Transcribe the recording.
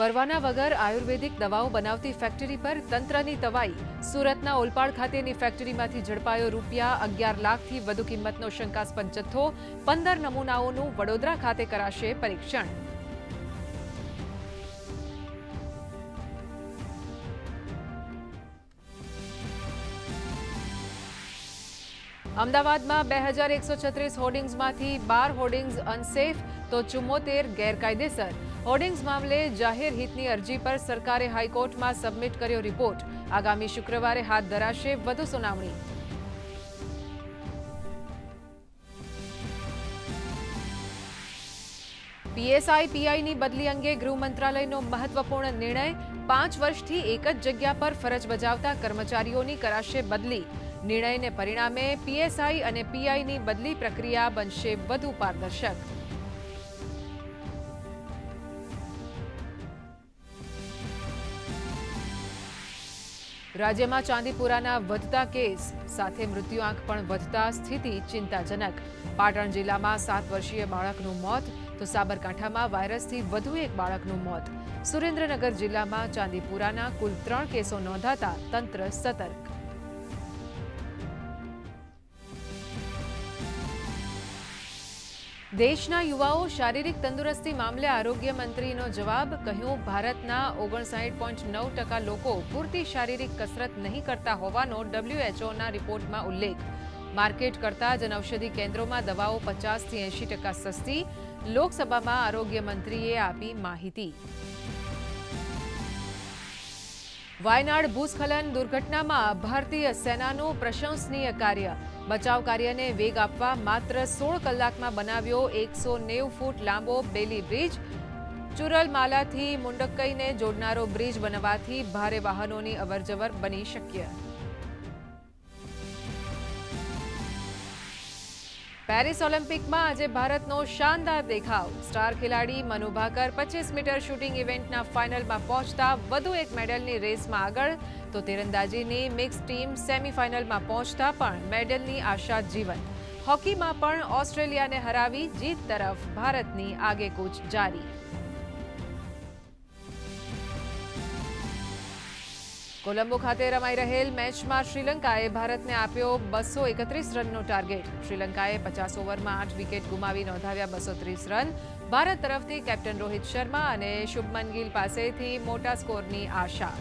પરવાના વગર આયુર્વેદિક દવાઓ બનાવતી ફેક્ટરી પર તંત્રની તવાઈ. સુરતના ઓલપાડ ખાતેની ફેક્ટરીમાંથી ઝડપાયો રૂપિયા અગિયાર લાખથી વધુ કિંમતનો શંકાસ્પદ જથ્થો. પંદર નમૂનાઓનું વડોદરા ખાતે કરાશે પરીક્ષણ. અમદાવાદમાં બે હજાર એકસો છત્રીસ હોર્ડિંગ્સમાંથી બાર હોર્ડિંગ્સ અનસેફ, તો ચુમ્મોતેર ગેરકાયદેસર. હોર્ડિંગ્સ મામલે જાહેર હિતની અરજી પર સરકારે હાઈકોર્ટમાં સબમિટ કર્યો રિપોર્ટ. આગામી શુક્રવારે હાથ ધરાશે વધુ સુનાવણી. પીએસઆઈ પીઆઈની બદલી અંગે ગૃહ મંત્રાલયનો મહત્વપૂર્ણ નિર્ણય, પાંચ વર્ષથી એક જ જગ્યા પર ફરજ બજાવતા કર્મચારીઓની કરાશે બદલી. નિર્ણયને પરિણામે પીએસઆઈ અને પીઆઈની બદલી પ્રક્રિયા બનશે વધુ પારદર્શક. રાજ્યમાં ચાંદીપુરાના વધતા કેસ, સાથે મૃત્યુઆંક પણ વધતા સ્થિતિ ચિંતાજનક. પાટણ જિલ્લામાં સાત વર્ષીય બાળકનું મોત, તો સાબરકાંઠામાં વાયરસથી વધુ એક બાળકનું મોત. સુરેન્દ્રનગર જિલ્લામાં ચાંદીપુરાના કુલ ત્રણ કેસો નોંધાતા તંત્ર સતર્ક. દેશના યુવાઓ શારીરિક તંદુરસ્તી મામલે આરોગ્ય મંત્રીનો જવાબ, કહ્યું, ભારતના ઓગણસાઠ પોઈન્ટ નવ ટકા લોકો પૂરતી શારીરિક કસરત નહીં કરતા હોવાનો ડબ્લ્યુએચઓના રિપોર્ટમાં ઉલ્લેખ. માર્કેટ કરતા જનૌષધિ કેન્દ્રોમાં દવાઓ પચાસથી એંશી ટકા સસ્તી. લોકસભામાં આરોગ્ય મંત્રીએ આપી માહિતી. વાયનાડ ભૂસ્ખલન દુર્ઘટનામાં ભારતીય સેનાનું પ્રશંસનીય કાર્ય. બચાવ કાર્યને વેગ આપવા માત્ર સોળ કલાકમાં બનાવ્યો એકસો નેવું ફૂટ લાંબો બેલી બ્રિજ. ચુરલમાલાથી મુંડક્કઈને જોડનારો બ્રિજ બનવાથી ભારે વાહનોની અવરજવર બની શક્ય. પેરિસ ઓલિમ્પિકમાં આજે ભારતનો શાનદાર દેખાવ. સ્ટાર ખેલાડી મનુ ભાકર પચીસ મીટર શૂટિંગ ઇવેન્ટના ફાઇનલમાં પહોંચતા વધુ એક મેડલની રેસમાં આગળ. તો તીરંદાજીની મિક્સ ટીમ સેમીફાઇનલમાં પહોંચતા પણ મેડલની આશા જીવંત. હોકીમાં પણ ઓસ્ટ્રેલિયાને હરાવી જીત તરફ ભારતની આગેકૂચ જારી. કોલંબો ખાતે રમાઈ રહેલ મેચમાં શ્રીલંકાએ ભારતને આપ્યો બસો એકત્રીસ રનનો ટાર્ગેટ. શ્રીલંકાએ પચાસ ઓવરમાં આઠ વિકેટ ગુમાવી નોંધાવ્યા બસો ત્રીસ રન. ભારત તરફથી કેપ્ટન રોહિત શર્મા અને શુભમન ગિલ પાસેથી મોટા સ્કોરની આશા.